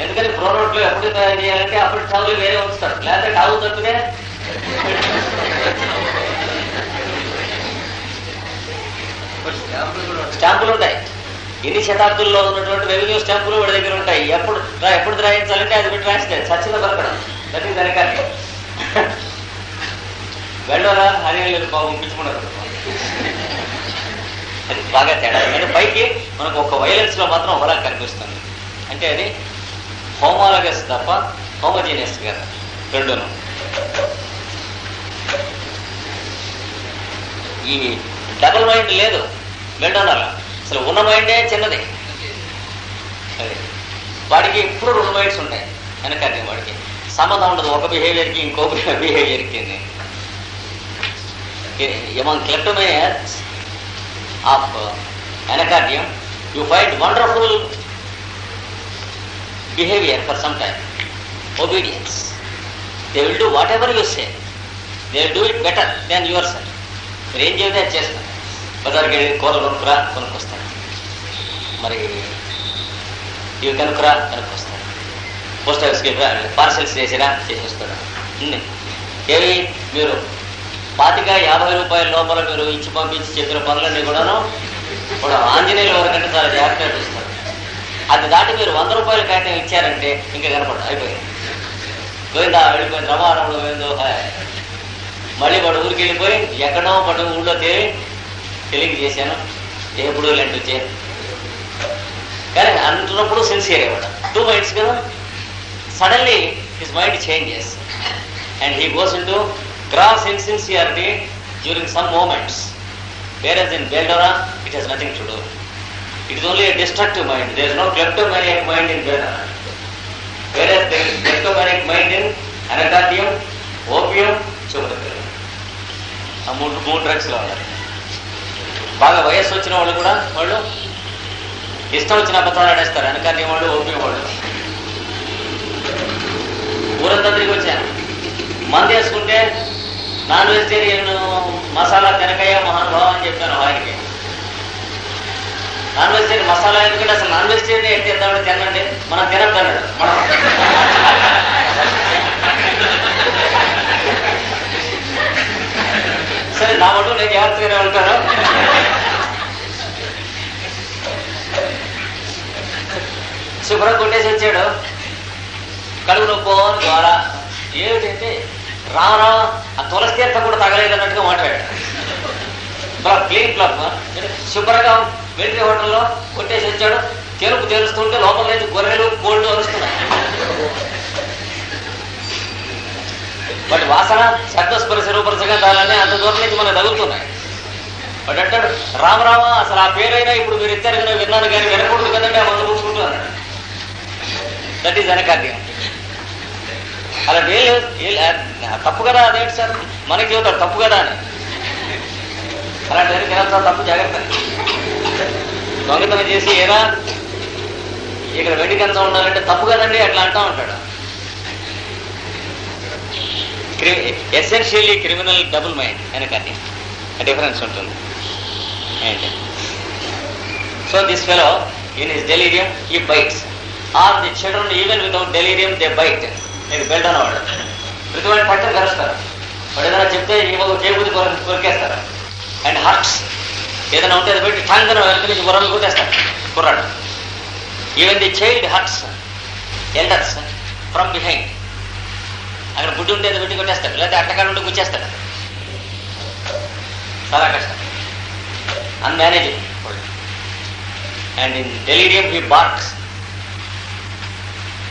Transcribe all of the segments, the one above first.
ఎందుకని ప్రోనోట్లు ఎప్పుడు తయారు చేయాలంటే అప్పుడు టౌలు వేరే ఉంచుతారు లేకపోతే టౌలు తట్టుగా స్టాంపులు ఉంటాయి. ఎన్ని శతాబ్దుల్లో ఉన్నటువంటి రెవెన్యూ స్టాంపులు వాడి దగ్గర ఉంటాయి. ఎప్పుడు ఎప్పుడు రాయించాలంటే అది పెట్టి రాస్తే సచ్చిన బతకడం దట్ ఈస్ వెళ్ళరా? అని లేదు బాబు పిచ్చుకున్నారు అది బాగా తేడా. అంటే పైకి మనకు ఒక వైలెన్స్లో మాత్రం ఒకలా కనిపిస్తుంది. అంటే అది హోమాలగస్ తప్ప హోమోజీనియస్ కదా రెండును. ఈ డబుల్ మైండ్ లేదు మెల్డోనర్ల అసలు ఉన్న మైండే చిన్నది. వాడికి ఎప్పుడు రెండు మైండ్స్ ఉంటాయి వెనకాలి వాడికి. సంబంధం ఉండదు ఒక బిహేవియర్కి ఇంకో బిహేవియర్కి among kleptomania of uh, you find wonderful behavior for some time, obedience. They will do whatever you say. They will do it better than yourself. మీరు ఏం చెబితే అది చేస్తారు బజార్కి వెళ్ళి కూరలు కొనుక్కురా కొనుక్కొస్తారు మరి ఇవి కనుక్కురా కనుక్కొస్తారు పోస్ట్ ఆఫీస్కి పార్సల్స్ చేసిరా చేసి ఏవి? మీరు పాతిక యాభై రూపాయల లోపల మీరు ఇచ్చి పంపించి చెప్పిన పనులన్నీ కూడాను ఇప్పుడు ఆంజనేయుల వరకంటే చాలా జాగ్రత్తగా చూస్తారు. అది దాటి మీరు వంద రూపాయలు కాగితం ఇచ్చారంటే ఇంకా కనపడదు. అయిపోయింది. పోయిందా? వెళ్ళిపోయింది. రమారంలో పోయిందో? మళ్ళీ వాడు ఊరికి వెళ్ళిపోయి ఎక్కడో పడు ఊళ్ళో తేలి తెలియక చేశాను. ఎప్పుడు ఇలాంటివి చే కానీ అంటున్నప్పుడు సిన్సియర్ ఇవ్వడ టూ మైండ్స్ కదా? Suddenly his mind changes and he goes in to gross insincerity during some moments where in belladonna it has nothing to do it is only destructive mind there is no kleptomaniac mind in belladonna whereas their mind in anacardium opium చూడదు ఆ మూడు మూడు డ్రగ్స్లో ఉన్నారు బాగా వయస్సు వచ్చిన వాళ్ళు కూడా వాళ్ళు ఇష్టం వచ్చిన అబద్ధాలు ఆడేస్తారు. వెనకాల వాళ్ళు ఓపిక వాళ్ళు. ఊరంతా తిరిగి వచ్చాను మంది వేసుకుంటే నాన్ వెజిటేరియన్ మసాలా తినకయ్య మహానుభావం అని చెప్పాను వారికి నాన్ వెజిటేరియన్ మసాలా ఎందుకంటే అసలు నాన్ వెజిటేరియన్ ఏంటి తిందామని తినండి. మనం తినద్దన్నాడు సరే నా మటు నేను జాగ్రత్తగానే ఉంటాను? శుభ్రం కొట్టేసి వచ్చాడు. కడుపు నొప్పో అని గోల ఏమిటంటే రా ఆ తులసి తీర్థం కూడా తగలేదన్నట్టుగా మాట్లాడాడు. బ్లబ్ క్లీన్ బ్లబ్ శుభ్రంగా మిలిటరీ హోటల్లో కొట్టేసి వచ్చాడు. తెలుపు తెలుస్తుంటే లోపల నుంచి గొర్రెలు గోల్డ్ అరుస్తున్నాయి. వాటి వాసన శబ్దస్పరిశ రూపరసగంధాలన్నీ అంత దూరం నుంచి మనం తగులుతున్నాయి. వాడు అంటాడు రామరామ అసలు ఆ పేరైనా ఇప్పుడు మీరు ఇచ్చారు కదా విన్నాను కానీ వినకూడదు కదండి ఆ మందు పూసుకుంటున్నాను దట్ ఈజ్ అనకార్యం అలా తప్పు కదా అదేంటి సార్? మనకి చెబుతాడు తప్పు కదా అని. అలాంటి తప్పు జాగ్రత్త. దొంగతనం చేసి ఏరా ఇక్కడ వెండి కంచం ఉండాలంటే తప్పు కదండి అట్లా అంటా ఉంటాడు. ఎసెన్షియల్లీ క్రిమినల్ డబుల్ మైండ్ వెనకని డిఫరెన్స్ ఉంటుంది. So this fellow in is delirium he bites are the children even without delirium they bite ఇది బెల్ట్ అనేవాడు ప్రతి వాడిని పట్టుని కలుస్తారు వాడు ఏదైనా చెప్తే ఈ చేబుది కొరికేస్తారు. అండ్ హర్ట్స్ ఏదైనా ఉంటే అది పెట్టి ఠంగన వెనక నుంచి బుర్రలు కొట్టేస్తారు కుర్రాడు even the child hurts elders from behind అక్కడ గుడ్డు ఉంటే అది పెట్టి కొట్టేస్తాడు. లేకపోతే అట్టకాడ ఉంటే గుచ్చేస్తాడు. చాలా కష్టం. Unmanageable and in delirium he barks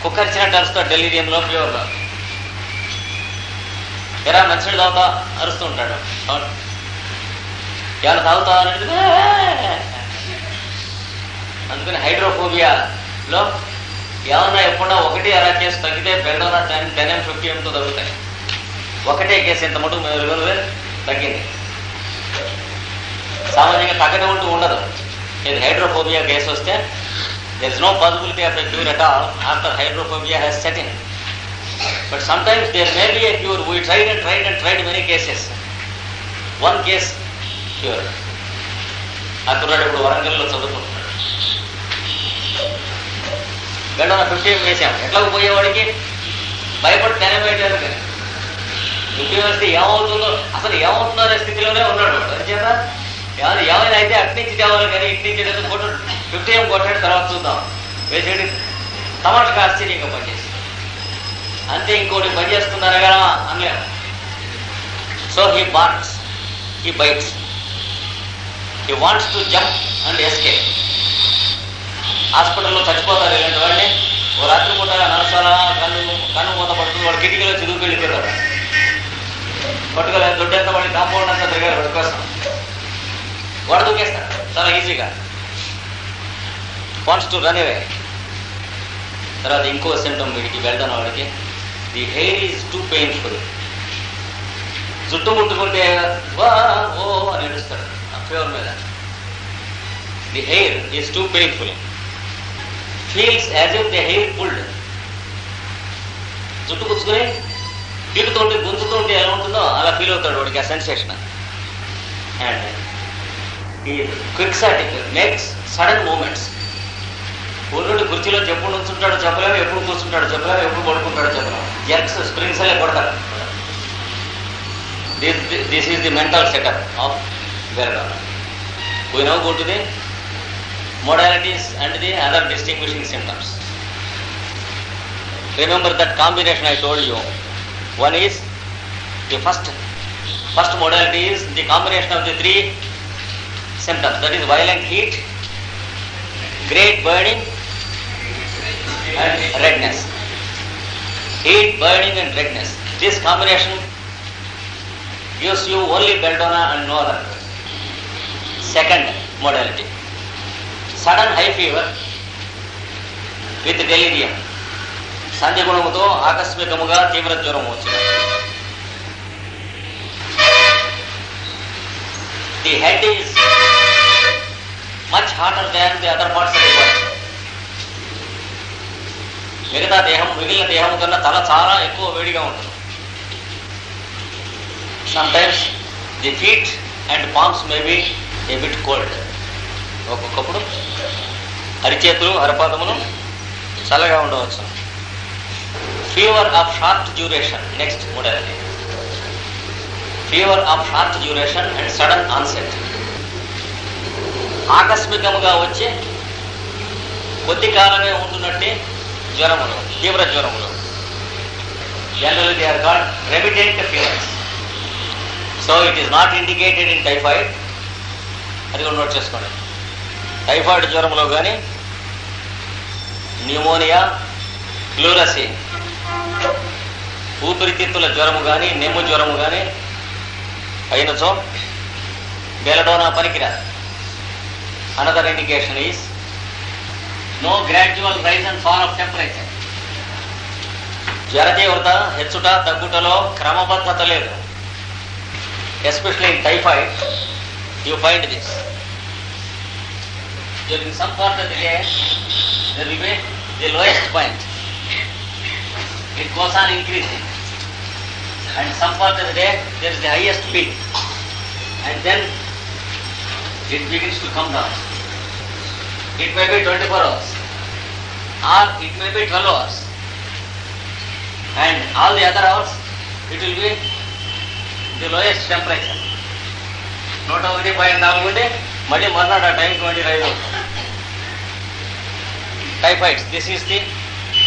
కుక్కరిచినట్టు అరుస్తాడు డెలీరియంలో ప్యూర్లో ఎరా మంచిడు తాగుతా అరుస్తూ ఉంటాడు. అవును. ఏమైనా తాగుతావా అని అడిగితే, "ఏ." అందుకని హైడ్రోఫోబియాలో ఏమన్నా ఎప్పుడన్నా ఒకటి అలా కేసు తగ్గితే belladonna ten ten M fifty ఎంతో తగ్గుతాయి. ఒకటే కేసు ఇంత మటుకు మెరుగు తగ్గింది. సామాన్యంగా తగ్గడం ఉంటూ ఉండదు. ఇది హైడ్రోఫోబియా కేసు వస్తే there is no possibility of a cure at all after hydrophobia has set in but sometimes there may be a cure we tried and tried and tried many cases one case cure ఆ కుర్రాడు ఇప్పుడు వరంగల్లో చదువుకుంటున్నాడు. Belladonna fifteen వేసాం ఎట్లా పోయేవాడికి? భయపడి తెనబెట్టారు కానీ fifty వేస్తే ఏమవుతుందో అసలు ఏమవుతుందో అనే స్థితిలోనే ఉన్నాడు. అంచేత ఏమైనా ఏమైనా అయితే అటు నుంచి తేవాలి కానీ ఇటు నుంచి ఏదో కొట్టు ఫిఫ్టీ ఏం కొట్టాడు తర్వాత చూద్దాం. వేసేది తమాషకు ఆశ్చర్యంగా పనిచేసి అంతే ఇంకోటి పని చేస్తున్నారు కదా అనలేము so he bats he bites he wants to jump and escape హాస్పిటల్లో చచ్చిపోతారు ఇలాంటి వాళ్ళని ఓ రాత్రి పూట నరసాల కన్ను కన్ను మూత పడుతుంది వాడు కిటికీలో చదువుకు వెళ్ళిపోతారు పట్టుకోలేదు దొడ్డంతా వాడి కాంపౌండ్ అంతా తిరిగారు వాడి కోసం. వాడు దూకేస్తాడు. చాలా ఈజీగా. వాంట్స్ టు రన్ అవే తర్వాత ఇంకో సెంటమ్ వీడికి వెళ్తాను వాడికి. The hair is too painful జుట్టు ముట్టుకుంటే వా ఓ అని ఏడుస్తాడు. ఆ మీద the hair is too painful feels as if the hair pulled జుట్టు పుచ్చుకుని పీకుతుంటే గుంజుతుంటే ఎలా ఉంటుందో అలా ఫీల్ అవుతాడు వాడికి ఆ సెన్సేషన్ అండ్ ఈ క్విక్ సాటిక్ మేక్స్ సడన్ మూమెంట్స్ ఊళ్ళో కుర్చీలో చెప్పుడు నుంచుంటాడో చెప్పలేము ఎప్పుడు కూర్చుంటాడు చెప్పలేము ఎప్పుడు పడుకుంటాడు చెప్పలేము జర్క్స్ స్ప్రింగ్స్ అలా కొడతాడు. This this is the mental setup of Garuda. We now go to the modalities and the other distinguishing symptoms. Remember that combination I told you. One is the first first modality is the combination of the three symptoms that is violent heat, great burning and redness. Heat, burning and redness. This combination gives you only belladonna and no other. Second modality sudden high fever with delirium సంధిగుణముతో ఆకస్మికముగా తీవ్ర జ్వరం వచ్చింది. The head is much hotter than the other parts of the body మిగతా దేహం మిగిలిన దేహం కన్నా తల చాలా ఎక్కువ వేడిగా ఉంటుంది. Sometimes the feet and palms may a bit cold ఒక్కొక్కప్పుడు అరిచేతులు అరపాదములు చల్లగా ఉండవచ్చు. Fever of short duration next మూడవది fever of short duration and sudden onset ఆకస్మికముగా వచ్చే కొద్ది కాలమే ఉంటున్నట్టే జ్వరములు తీవ్ర జ్వరములు. General they are called remittent fevers so it is not indicated in typhoid అది కూడా నోట్ చేసుకోండి. టైఫాయిడ్ జ్వరంలో కానీ న్యూమోనియా క్లూరసీ ఊపిరితిత్తుల జ్వరము కానీ నెమ్ము జ్వరము కానీ అయినచో బెలడోనా పనికిరాదు. Another indication is no gradual rise and fall of temperature జ్వర తీవ్రత హెచ్చుట తగ్గుటలో క్రమబద్ధత లేదు. Especially in typhoid You find this. During some part of the day, there will be the lowest point. It goes on increasing. And some part of the day, there is the highest peak. And then it begins to come down. It may be 24 hours. Or it may be 12 hours. And all the other hours, it will be the lowest temperature. నూట ఒకటి point నాలుగు ఉంటే మళ్ళీ మర్నాడు ఆ time twenty rise అవుతుంది typhoids this is the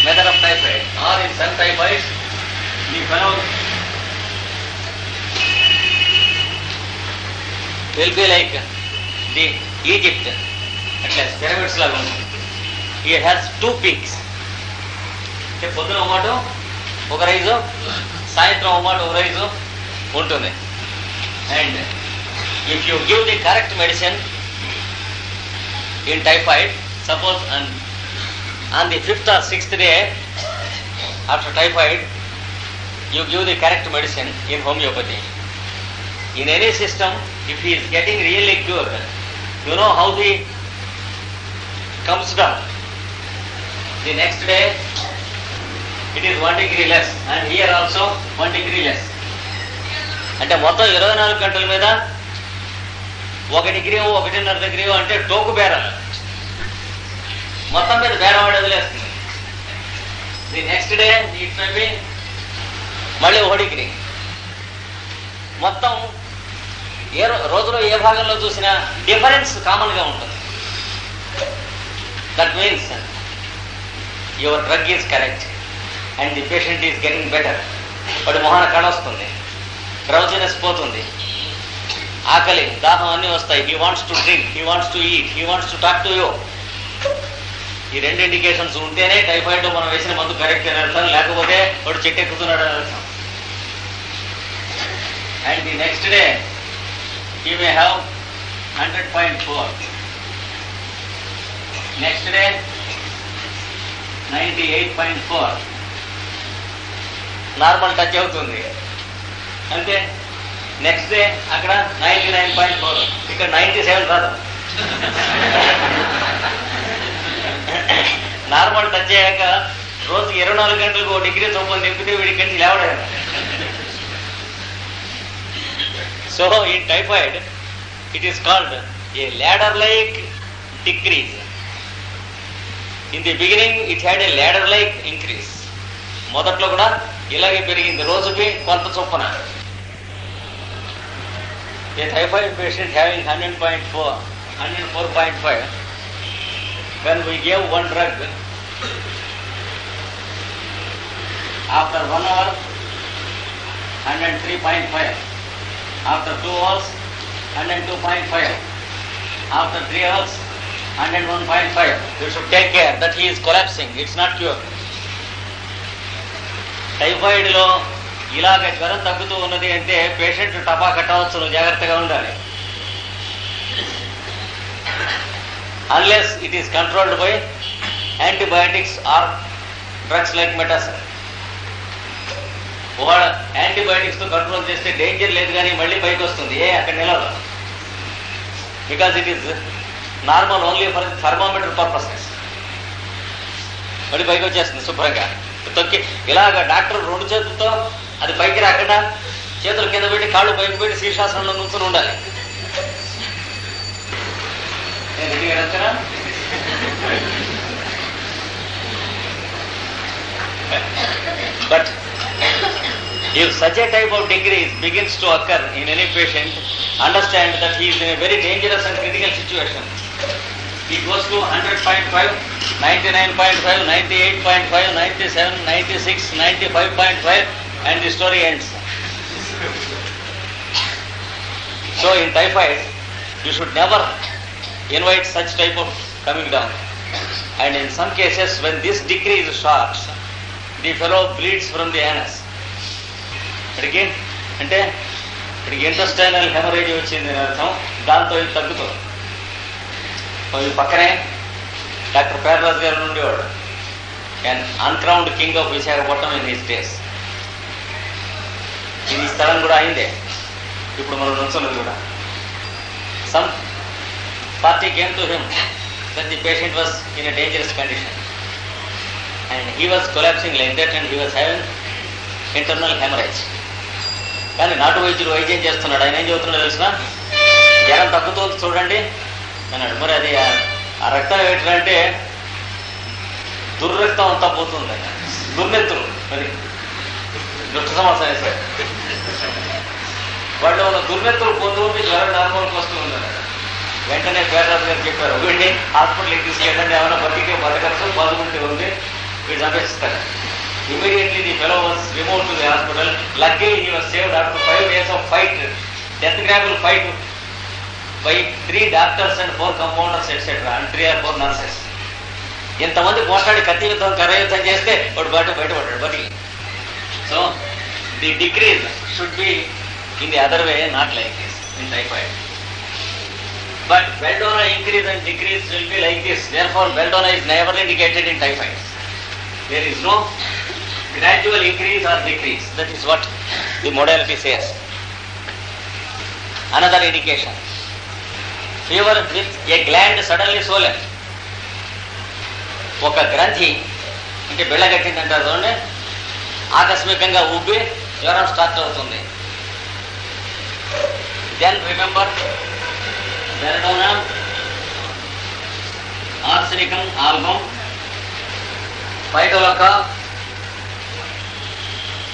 method of typhoid or in some typhoids the fellow will be like the Egypt అట్లా pyramids లాగా ఉంటుంది ఈ హ్యాస్ టూ పీక్స్ అంటే పొద్దున ఒక మాట ఒక రైజు సాయంత్రం ఒక మాట ఒక రైజు ఉంటుంది. And if you give the correct medicine in typhoid, suppose on, on the fifth or sixth day after typhoid, you give the correct medicine in homeopathy. In any system, if he is getting really cured, you know how the comes down. The next day, it is one degree less, and here also one degree less. అంటే మొత్తం ఇరవై నాలుగు గంటల మీద ఒక degree ఒకటిన్నర degree అంటే టోకు బేరాలు. మొత్తం మీద బేరం వాడి వదిలేస్తుంది. The next day it may మళ్ళీ ఒక డిగ్రీ. మొత్తం ఏ రో- రోజులో ఏ భాగంలో చూసినా డిఫరెన్స్ కామన్గా ఉంటుంది. That means your drug is correct and the patient is getting better వాడి మొహాన కళ వస్తుంది. డ్రౌజినెస్ పోతుంది. ఆకలి దాహం అన్నీ వస్తాయి. He wants to drink he wants to eat he wants to talk to you ఈ రెండు ఇండికేషన్స్ ఉంటేనే టైఫాయిడ్ మనం వేసిన మందు కరెక్ట్ అని అర్థం. లేకపోతే వాడు చెట్టు ఎక్కుతున్నాడు అని అర్థం. And the next day he may have 100.4 next day 98.4 normal touch అవుతుంది. అంతే. నెక్స్ట్ డే అక్కడ నైంటీ నైన్ పాయింట్ ఫోర్ ఇక్కడ నైంటీ సెవెన్ రాదు. నార్మల్ టచ్ అయ్యాక రోజుకి ఇరవై నాలుగు గంటలకు ఒక డిగ్రీ చొప్పున తిప్పితే వీడి కంటి లేవలేదు so in typhoid it is called a ladder like decrease in the beginning it had a ladder like increase మొదట్లో కూడా ఇలాగే పెరిగింది. రోజుకి కొంత చొప్పున. a typhoid patient having hundred point four hundred four point five when we gave one drug after one hour hundred three point five after 2 hours 102.5 after 3 hours 101.5 you should take care that he is collapsing it's not cure typhoid లో ఇలాగ జ్వరం తగ్గుతూ ఉన్నది అంటే patient టపా కట్టవచ్చు జాగ్రత్తగా ఉండాలి. Unless it is controlled by antibiotics or drugs like మెటాసర్ ఒకవేళ యాంటీబయాటిక్స్తో కంట్రోల్ చేస్తే డేంజర్ లేదు కానీ మళ్ళీ పైకి వస్తుంది. ఏ అక్కడ నిలవదు. Because it is normal only for thermometer purposes మళ్ళీ పైకి వచ్చేస్తుంది శుభ్రంగా. తొక్కి ఇలాగ డాక్టర్ రెండు చేతులతో అది పైకి రాకుండా చేతులు కింద పెట్టి కాళ్ళు పైకి పెట్టి శీర్షాసనంలో నుంచుని ఉండాలి. But if such a type of degree begins to occur in any patient understand that he's in a very dangerous and critical situation ఈ goes to hundred point five ninety nine point five ninety eight point five ninety seven ninety six ninety five point five and the story ends. So in typhoid, you should never invite such type of coming down. And in some cases, when this decrease starts, the fellow bleeds from the anus. ఇక్కడికి అంటే ఇక్కడికి intestinal haemorrhage వచ్చింది అని అర్థం దాంతో ఇది తగ్గుతుంది ఈ పక్కనే డాక్టర్ పేర్రాజు గారు ఉండేవాడు and uncrowned king of Visakhapatnam in his days ఇది స్థలం కూడా అయిందే. ఇప్పుడు మనం నుంచున్నది కూడా. Some party came to him that the patient was in a dangerous condition and he was collapsing like that and he was having internal haemorrhage కానీ నాటు వైద్యుడు వైద్యం చేస్తున్నాడు. ఆయన ఏం చెబుతున్నాడు తెలిసిన? జ్వరం తగ్గుతుంది చూడండి. అన్నాడు మరి అది ఆ- రక్తం ఏంటంటే దుర్రక్తం అంతా పోతుంది. దుర్నెత్తులు. మరి దుష్ట సమాసం వాళ్ళు ఉన్న దుర్నెత్తులు పొందుకుంటే జ్వరం నార్మల్కి వస్తూ ఉన్నారు. వెంటనే పేదరాజు గారు చెప్పారు వీడిని హాస్పిటల్కి తీసుకెళ్ళండి ఏమైనా బతికే బతకచ్చు బాదుకుంటే ఉంది వీడు చంపేస్తారు. Immediately the fellow was remove to the hospital lucky he was saved after five days of fight death grapple fight by three doctors and four compounders etcetera and three or four nurses ఇంతమంది పోట్లాడి కత్తి యుద్ధం కర్ర యుద్ధం చేస్తే వాడు బయట బయటపడ్డాడు బతికి. So the decrease should be in the other way not like this in typhoid But belladonna increase and decrease will be like this. Therefore, belladonna is never indicated in typhoid. There is no gradual increase or decrease. That is what the modality says. Another indication. Fever with a gland suddenly swollen. ఒక గ్రంథి అంటే బెళ్ళగట్టిందంటారు చూడండి ఆకస్మికంగా ఉబ్బి జ్వరం start అవుతుంది. Then remember belladonna arsenicum album పైటలొక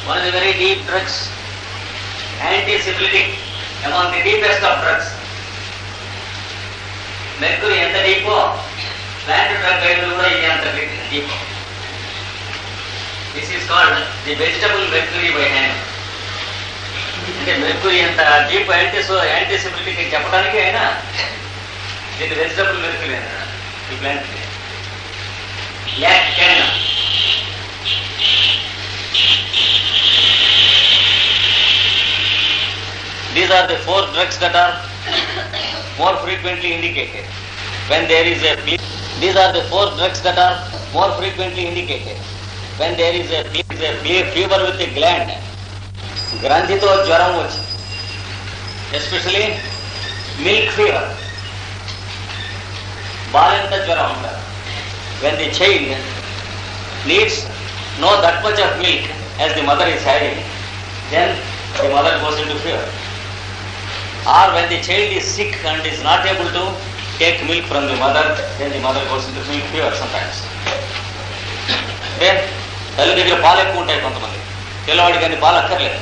one of the very deep drugs, anti-syphilitic, among the deepest of mercury ఎంత డీపో ప్లాంట్ డ్రగ్ గైడ్ కూడా ఇది అంత డీపో this is called the vegetable mercury by hand అంటే మెర్కురీ ఎంత డీప్ యాంటీ సో యాంటీసిబిలిటీ చెప్పడానికి అయినా దీన్ని వెజిటబుల్ మెర్కురీ అన్నాడు ఈ plant lakh can These are the four drugs that are more frequently indicated when there is a ble- these are the four drugs that are more frequently indicated when there is a, ble- is a ble- fever with a gland గ్రంథితో జ్వరం వచ్చి especially milk fever బాలెంత జ్వరం ఉంటారు when the child needs no that much of milk as the mother is having then the mother goes into fever or when the child is sick and is not able to take milk from the mother, then the mother goes into milk fever sometimes. Then తల్లి దగ్గర పాలు ఎక్కువ ఉంటాయి కొంతమంది పిల్లవాడికి కానీ పాలు అక్కర్లేదు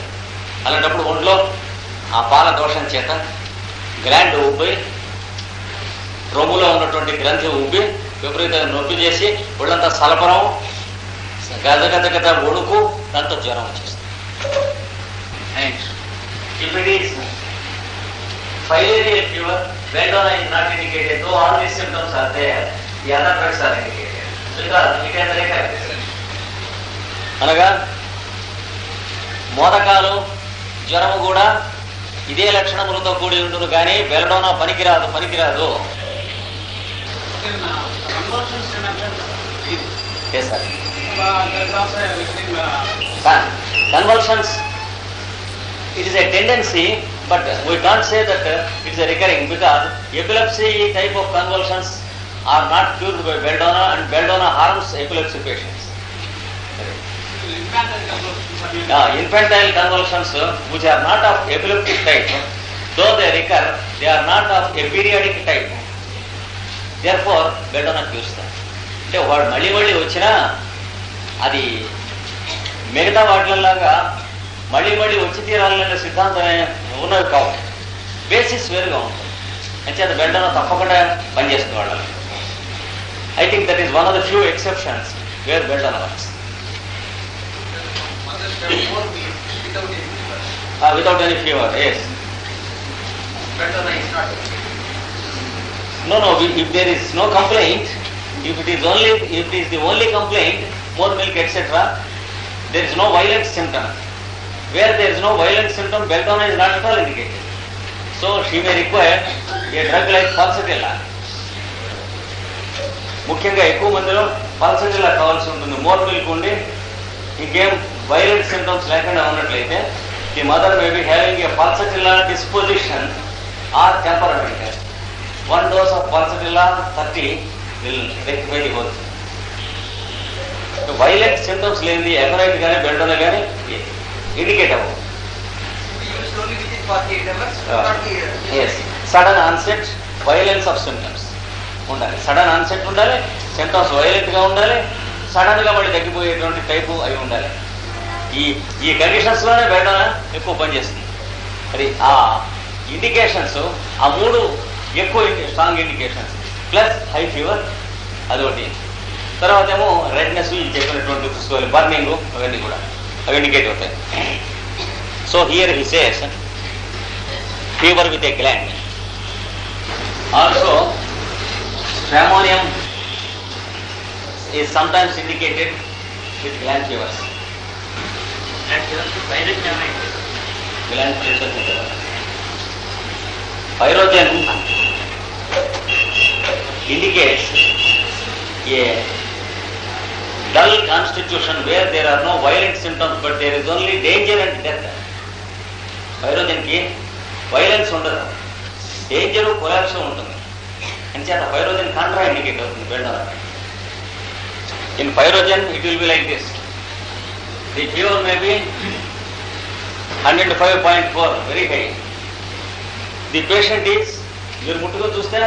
అలాంటప్పుడు ఒంట్లో ఆ పాల దోషం చేత గ్రాండ్ ఉబ్బి రొమ్ములో ఉన్నటువంటి గ్రంథి ఉబ్బి విపరీతంగా నొప్పి చేసి ఒళ్ళంతా సలపరం గద గద గద ఒడుకు దాంతో జ్వరం వచ్చేస్తుంది and if it is Filarial fever, belladonna is not indicated, though all these symptoms are there, the other drugs are indicated. Because it a recurrence. అనగా మోదకాలు జ్వరము కూడా ఇదే లక్షణములతో కూడి ఉండును కానీ వెళ్ళడం పనికిరాదు పనికిరాదు. Convulsions it is a tendency but we don't say that it is recurring because epilepsy type of convulsions are not cured by belladonna and belladonna harms epilepsy patient infantile convulsions which are not of epileptic type though they recur they are not of a type therefore belladonna cures them. అంటే వాడు మళ్ళీ మళ్ళీ వచ్చినా అది మిగతా వాటిలలాగా మళ్ళీ మళ్ళీ వచ్చి తీరాలనే సిద్ధాంతం ఉన్నది కావు బేసిస్ వేరుగా ఉంటుంది. అంచేత బెల్డన తప్పకుండా పనిచేస్తుంది వాళ్ళని I think that is one of the few exceptions where belladonna works Mothers have more milk without any fever. Without any fever yes Belladonna is not. No, no, we- if there is no complaint, if it is only, if it is the only complaint, more milk, etc., there is no violent symptom. Where there is no violent symptom, belladonna is not at all indicated. So she may require a drug like falsatilla. ముఖ్యంగా ఎక్కువ మందిలో pulsatilla కావాల్సి ఉంటుంది more milk ఉండి ఇంకేం Violent symptoms లేకుండా ఉన్నట్లయితే the mother may be having a pulsatilla disposition or temperament one dose of pulsatilla thirty will rectify the whole violent symptoms లేనిది ఎకరైట్ కానీ బెల్డోన కానీ ఇండికేట్ అవ్వవు. Used only within 48 hours, not the. As sudden onset violence of symptoms ఉండాలి. Sudden onset ఉండాలి symptoms వైలెంట్గా ఉండాలి సడన్గా మళ్ళీ తగ్గిపోయేటువంటి టైపు అయి ఉండాలి. ఈ ఈ కండిషన్స్లోనే బయట ఎక్కువ పనిచేస్తుంది అది ఆ ఇండికేషన్స్ ఆ మూడు ఎక్కువ strong indications plus high fever అదొకటి. తర్వాత ఏమో రెడ్నెస్ ఇది చెప్పినటువంటి చూసుకోవాలి బర్నింగ్ అవన్నీ కూడా. అవి ఇండికేట్ అవుతాయి. So here he says fever with a gland also stramonium is sometimes indicated with gland fevers Gland pressure fever. Pyrogen indicates a dull constitution where there are no violent symptoms but there is only danger and death. పైరోజన్కి violence ఉండదు danger collapse ఉంటుంది అంచేత pyrogen contraindicate అవుతుంది belladonna in pyrogen it will be like this the fever may be hundred five point four very high the patient is మీరు ముట్టుకొని చూస్తే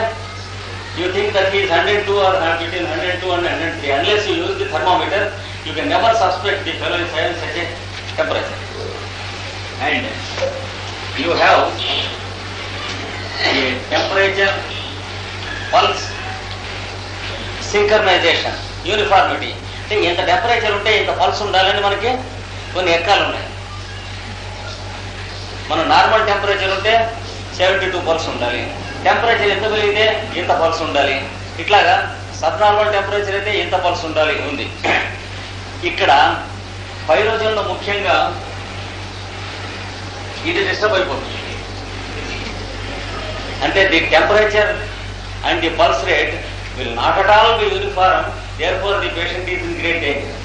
you think that is hundred two or between hundred two and hundred three unless you use the thermometer you can never suspect the fellow is having such temperature. And you have a temperature pulse synchronization, uniformity. అంటే ఇంత temperature ఉంటే ఇంత pulse ఉండాలని మనకి కొన్ని ఎక్కాలు ఉన్నాయి. మనం నార్మల్ టెంపరేచర్ ఉంటే సెవెంటీ టూ పల్స్ ఉండాలి. టెంపరేచర్ ఎంత పెరిగితే ఇంత పల్స్ ఉండాలి. ఇట్లాగా సబ్ నార్మల్ టెంపరేచర్ అయితే ఇంత పల్స్ ఉండాలి ఉంది. ఇక్కడ పైరోజన్లో ముఖ్యంగా ఇది డిస్టర్బ్ అయిపోతుంది. అంటే the temperature and the pulse rate will not at all be uniform there the the patient is great great danger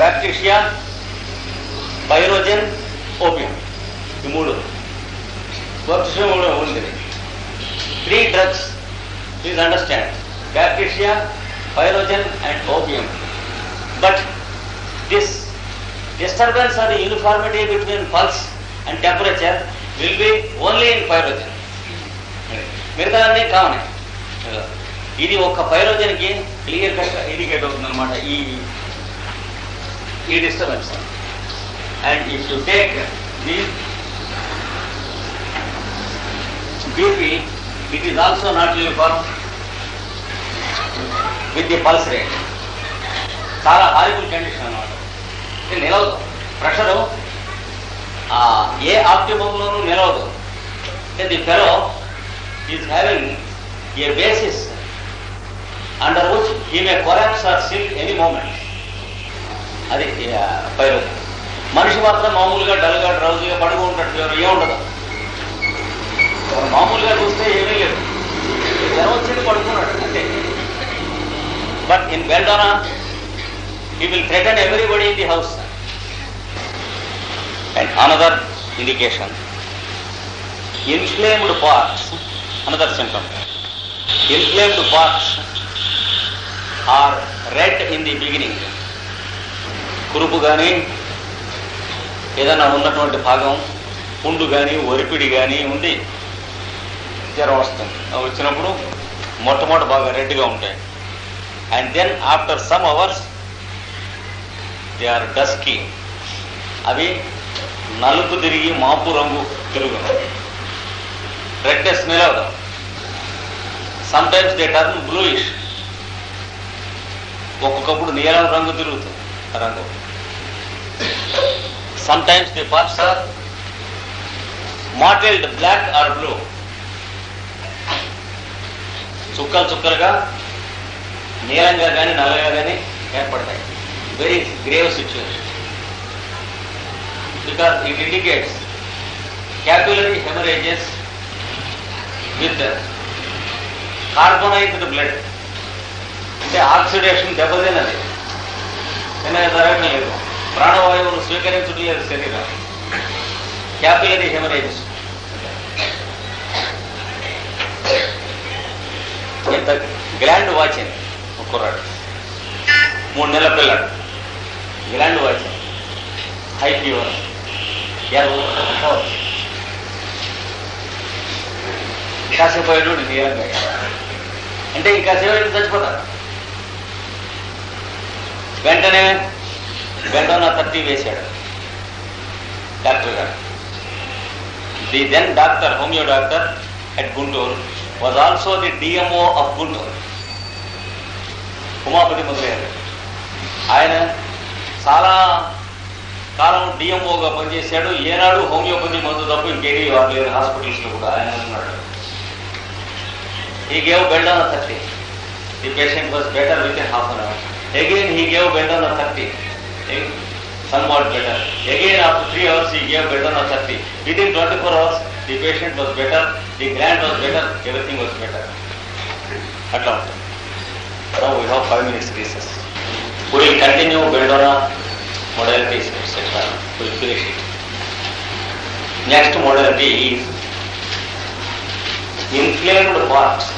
bacteria pyrogen opium ఈ మూడు. వర్క్స్ మూడు ఉంది three drugs please understand bacteria pyrogen and opium but this disturbance or uniformity between pulse and temperature will be only in pyrogen. మిగతా అన్నీ common ఇది ఒక పైరోజన్కి clear cut indicate అవుతుంది అనమాట ఈ ఈ disturbance and if you take the BP it is also not uniform with the pulse rate చాలా horrible condition అనమాట నిలవదు. ప్రెషరు ఏ ఆప్టిమంలోనూ నిలవదు. The fellow is having a basis under which he may collapse or sink any moment అది పైరు. మనిషి మాత్రం మామూలుగా డల్గా డ్రౌజీగా పడుగా ఉంటాడు ఎవరు? ఏముండదు మామూలుగా చూస్తే ఏమీ లేదు. జ్వరం వచ్చింది పడుకున్నాడు అంతే. But in belladonna he will threaten everybody in the house and another indication inflamed parts another symptom inflamed parts are red in the beginning. కురుపు కానీ ఏదైనా ఉన్నటువంటి భాగం పుండు కానీ ఒరిపిడి కానీ ఉండి జ్వరం వస్తుంది. అవి వచ్చినప్పుడు మొట్టమొదటి బాగా రెడ్గా ఉంటాయి. And then after some hours they are dusky అవి నలుపు తిరిగి మాపు రంగు తిరుగు రెడ్ స్మెల్ అవుదాం sometimes they turn bluish ఒక్కొక్కప్పుడు నీలం రంగు తిరుగుతుంది రంగు. Sometimes the parts are mottled black or blue చుక్కలు చుక్కలుగా నీలంగా కానీ నల్లగా కానీ ఏర్పడతాయి. Very grave situation because it indicates capillary haemorrhages with carbonised blood అంటే ఆక్సిడేషన్ దెబ్బతిన్నది. తిన్నది జరగడం లేదు. ప్రాణవాయువును స్వీకరించడం లేదు శరీరం. క్యాపిలరీ హెమరేజ్ ఇంత గ్రాండ్ వాచింగ్ కుర్రాడు. మూడు నెలల పిల్లాడు. గ్రాండ్ వాచింగ్. High fever. కాసేపు అయ్యేటువంటి నీరంగా అంటే ఇంకా సేపు చచ్చిపోతారు వెంటనే వెంటనే థర్టీ వేశాడు. డాక్టర్ గారు. The then doctor homeo doctor at Guntur was also the DMO of Guntur. Umapathi మొదలయ్యారు. ఆయన చాలా కాలం డిఎంఓగా పనిచేశాడు. ఏనాడు హోమియోపతి మందు తప్ప ఇంకేది వాడలేదు. హాస్పిటల్స్లో కూడా ఆయన ఉన్నాడు. ఈ gave bell on thirty the patient was better within half an hour Again he gave better than 30. Somewhat better. Again after 3 hours he gave better than 30. Within 24 hours the patient was better, the grant was better, everything was better. At all Now we have 5 minutes recess. We will continue build on our modalities etc. We will finish it. Next modality is inflamed parts.